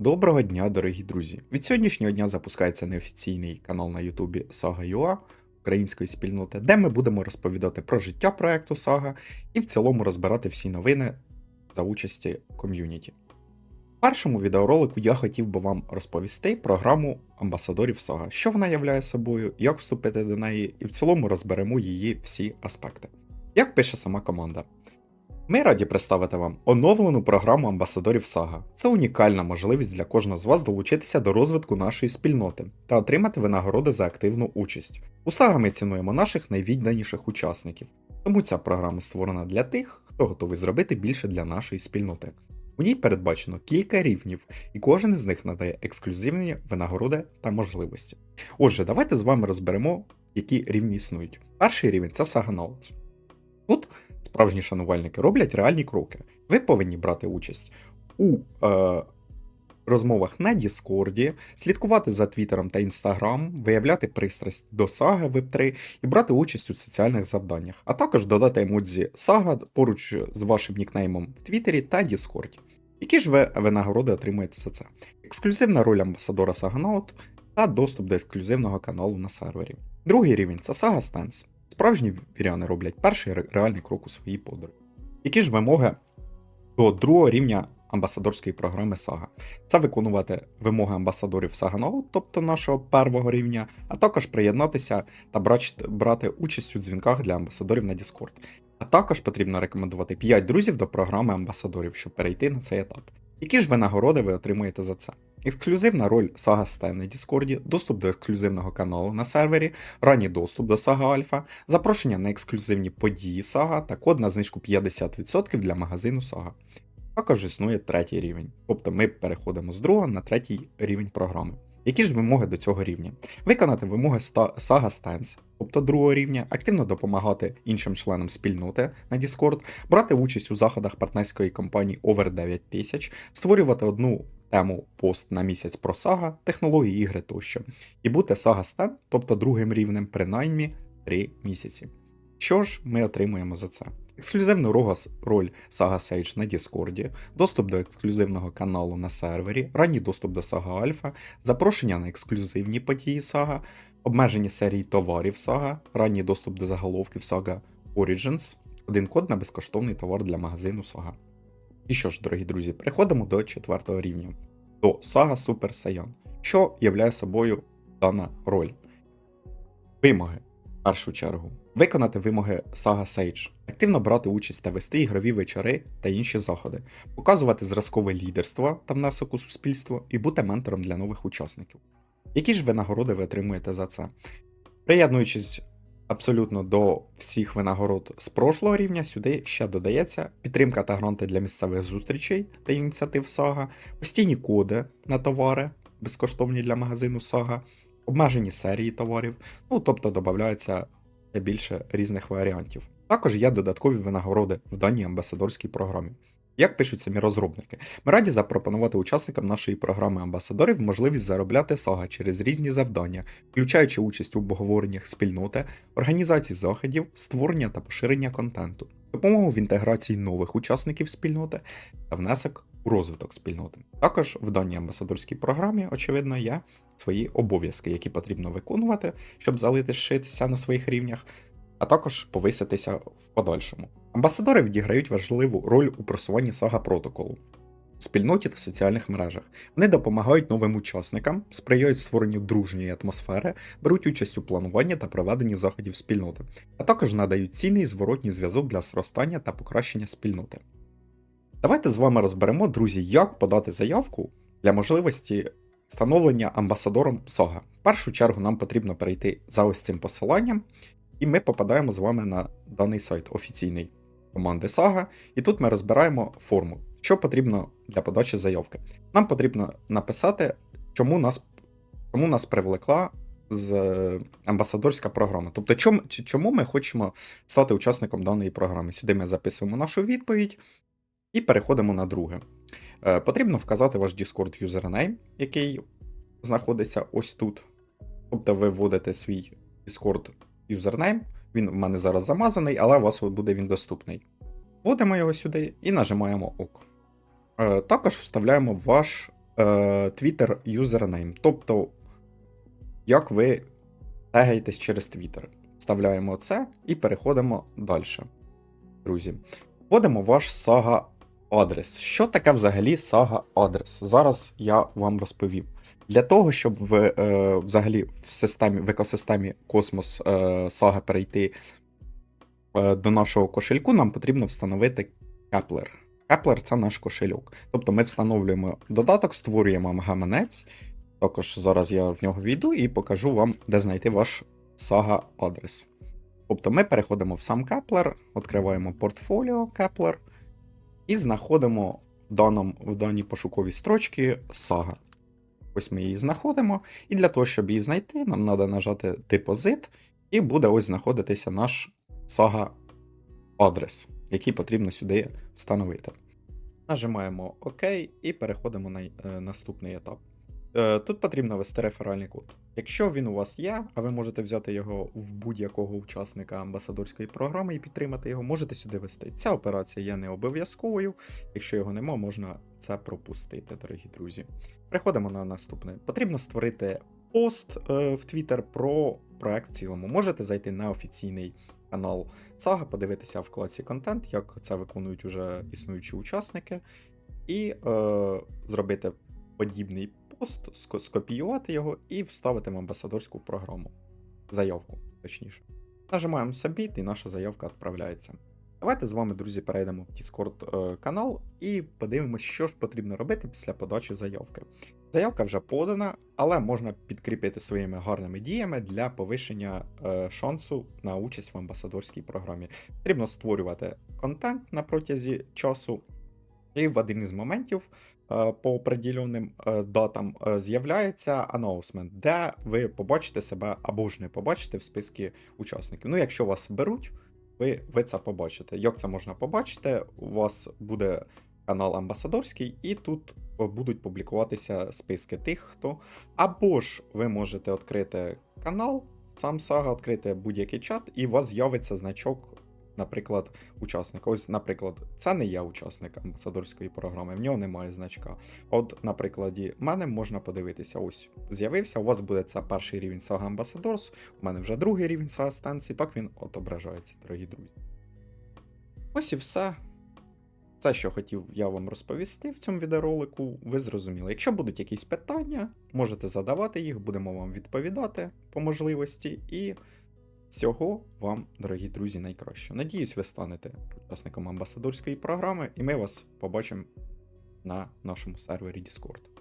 Доброго дня, дорогі друзі! Від сьогоднішнього дня запускається неофіційний канал на Ютубі Saga.ua української спільноти, де ми будемо розповідати про життя проекту Saga і в цілому розбирати всі новини за участі ком'юніті. В першому відеоролику я хотів би вам розповісти програму амбасадорів Saga, що вона являє собою, як вступити до неї, і в цілому розберемо її всі аспекти. Як пише сама команда. Ми раді представити вам оновлену програму амбасадорів Сага. Це унікальна можливість для кожного з вас долучитися до розвитку нашої спільноти та отримати винагороди за активну участь. У Сага ми цінуємо наших найвідданіших учасників, тому ця програма створена для тих, хто готовий зробити більше для нашої спільноти. У ній передбачено кілька рівнів, і кожен із них надає ексклюзивні винагороди та можливості. Отже, давайте з вами розберемо, які рівні існують. Перший рівень це Saga Knowledge. Тут справжні шанувальники роблять реальні кроки. Ви повинні брати участь у е, розмовах на Діскорді, слідкувати за Твіттером та Інстаграм, виявляти пристрасть до саги Web3 і брати участь у соціальних завданнях, а також додати емодзі сага поруч з вашим нікнеймом в Твіттері та Діскорді. Які ж ви винагороди отримуєте за це? Ексклюзивна роль амбасадора Саганаут та доступ до ексклюзивного каналу на сервері. Другий рівень це Сага Стенс. Справжні віряни роблять перший реальний крок у своїй подорожі. Які ж вимоги до другого рівня амбасадорської програми Сага? Це виконувати вимоги амбасадорів Саганоу, тобто нашого первого рівня, а також приєднатися та брати участь у дзвінках для амбасадорів на Discord. А також потрібно рекомендувати 5 друзів до програми амбасадорів, щоб перейти на цей етап. Які ж винагороди ви отримуєте за це? Ексклюзивна роль Сага Стен на Діскорді, доступ до ексклюзивного каналу на сервері, ранній доступ до Сага Альфа, запрошення на ексклюзивні події Сага та код на знижку 50% для магазину Сага. Також існує третій рівень, тобто ми переходимо з другого на третій рівень програми. Які ж вимоги до цього рівня? Виконати вимоги Saga Stance, тобто другого рівня, активно допомагати іншим членам спільноти на Discord, брати участь у заходах партнерської компанії Over 9000, створювати одну тему пост на місяць про сага, технології ігри тощо, і бути Saga Stan, тобто другим рівнем, принаймні 3 місяці. Що ж ми отримуємо за це? Ексклюзивну роль Saga Sage на Діскорді, доступ до ексклюзивного каналу на сервері, ранній доступ до Saga Альфа, запрошення на ексклюзивні події Сага, обмежені серії товарів Сага, ранній доступ до заголовків Saga Origins, один код на безкоштовний товар для магазину Сага. І що ж, дорогі друзі, переходимо до четвертого рівня, до Saga Super Saiyan, що являє собою дана роль. Вимоги. В першу чергу. Виконати вимоги Saga Sage, активно брати участь та вести ігрові вечори та інші заходи, показувати зразкове лідерство та внесок у суспільство і бути ментором для нових учасників. Які ж винагороди ви отримуєте за це? Приєднуючись абсолютно до всіх винагород з прошлого рівня, сюди ще додається підтримка та гранти для місцевих зустрічей та ініціатив Сага, постійні коди на товари, безкоштовні для магазину Сага, обмежені серії товарів, ну тобто додається більше різних варіантів. Також є додаткові винагороди в даній амбасадорській програмі. Як пишуть самі розробники, ми раді запропонувати учасникам нашої програми амбасадорів можливість заробляти сага через різні завдання, включаючи участь у обговореннях спільноти, організації заходів, створення та поширення контенту, допомогу в інтеграції нових учасників спільноти та внесок у розвиток спільноти. Також в даній амбасадорській програмі, очевидно, є свої обов'язки, які потрібно виконувати, щоб залишитися на своїх рівнях, а також повиситися в подальшому. Амбасадори відіграють важливу роль у просуванні сага протоколу. в Спільноті та соціальних мережах вони допомагають новим учасникам, сприяють створенню дружньої атмосфери, беруть участь у плануванні та проведенні заходів спільноти, а також надають цінний зворотній зв'язок для зростання та покращення спільноти. Давайте з вами розберемо, друзі, як подати заявку для можливості встановлення амбасадором Сага. В першу чергу нам потрібно перейти за ось цим посиланням, і ми попадаємо з вами на даний сайт офіційний команди Сага. І тут ми розбираємо форму, що потрібно для подачі заявки. Нам потрібно написати, чому нас, чому нас привлекла з е, амбасадорська програма. Тобто, чому, чому ми хочемо стати учасником даної програми. Сюди ми записуємо нашу відповідь і переходимо на друге. Е, Потрібно вказати ваш Discord юзернейм, який знаходиться ось тут. Тобто ви вводите свій Discord юзернейм, він в мене зараз замазаний, але у вас буде він доступний. Вводимо його сюди і нажимаємо ОК. Е, Також вставляємо ваш е, Twitter юзернейм, Тобто, як ви тегаєтесь через Twitter. Вставляємо це і переходимо далі. Друзі, вводимо ваш сага адрес. Що таке взагалі сага адрес? Зараз я вам розповім. Для того, щоб в, е, взагалі в системі, в екосистемі Космос е, Сага перейти е, до нашого кошельку, нам потрібно встановити Kepler. Kepler це наш кошельок. Тобто ми встановлюємо додаток, створюємо гаманець. Також зараз я в нього війду і покажу вам, де знайти ваш сага адрес. Тобто ми переходимо в сам Kepler, відкриваємо портфоліо Kepler і знаходимо в, даному, в даній пошуковій строчці сага. Ось ми її знаходимо. І для того, щоб її знайти, нам треба нажати депозит, і буде ось знаходитися наш сага адрес, який потрібно сюди встановити. Нажимаємо ОК і переходимо на е, наступний етап. Е, Тут потрібно ввести реферальний код. Якщо він у вас є, а ви можете взяти його в будь-якого учасника амбасадорської програми і підтримати його, можете сюди ввести. Ця операція є не обов'язковою. Якщо його нема, можна це пропустити, дорогі друзі. Переходимо на наступне. Потрібно створити пост е, в Twitter про проект в цілому. Можете зайти на офіційний канал Сага, подивитися в вкладці контент, як це виконують уже існуючі учасники, і е, зробити подібний пост, скопіювати його і вставити в амбасадорську програму. Заявку, точніше. Нажимаємо Submit і наша заявка відправляється. Давайте з вами, друзі, перейдемо в Discord е, канал і подивимося, що ж потрібно робити після подачі заявки. Заявка вже подана, але можна підкріпити своїми гарними діями для повищення е, шансу на участь в амбасадорській програмі. Потрібно створювати контент на протязі часу, і в один із моментів по определеним е, датам е, з'являється анаусмент, де ви побачите себе або ж не побачите в списку учасників. Ну, якщо вас беруть, ви, ви це побачите. Як це можна побачити? У вас буде канал амбасадорський, і тут е, будуть публікуватися списки тих, хто. Або ж ви можете відкрити канал, сам сага, відкрити будь-який чат, і у вас з'явиться значок, наприклад, учасника. Ось, наприклад, це не я учасник амбасадорської програми, в нього немає значка. От, на прикладі мене можна подивитися: ось з'явився. У вас буде це перший рівень сага Ambassadors, у мене вже другий рівень сага станції, так він отображається, дорогі друзі. Ось і все. Це, що хотів я вам розповісти в цьому відеоролику, ви зрозуміли. Якщо будуть якісь питання, можете задавати їх, будемо вам відповідати по можливості. І всього вам, дорогі друзі, найкраще. Надіюсь, ви станете учасником амбасадорської програми, і ми вас побачимо на нашому сервері Discord.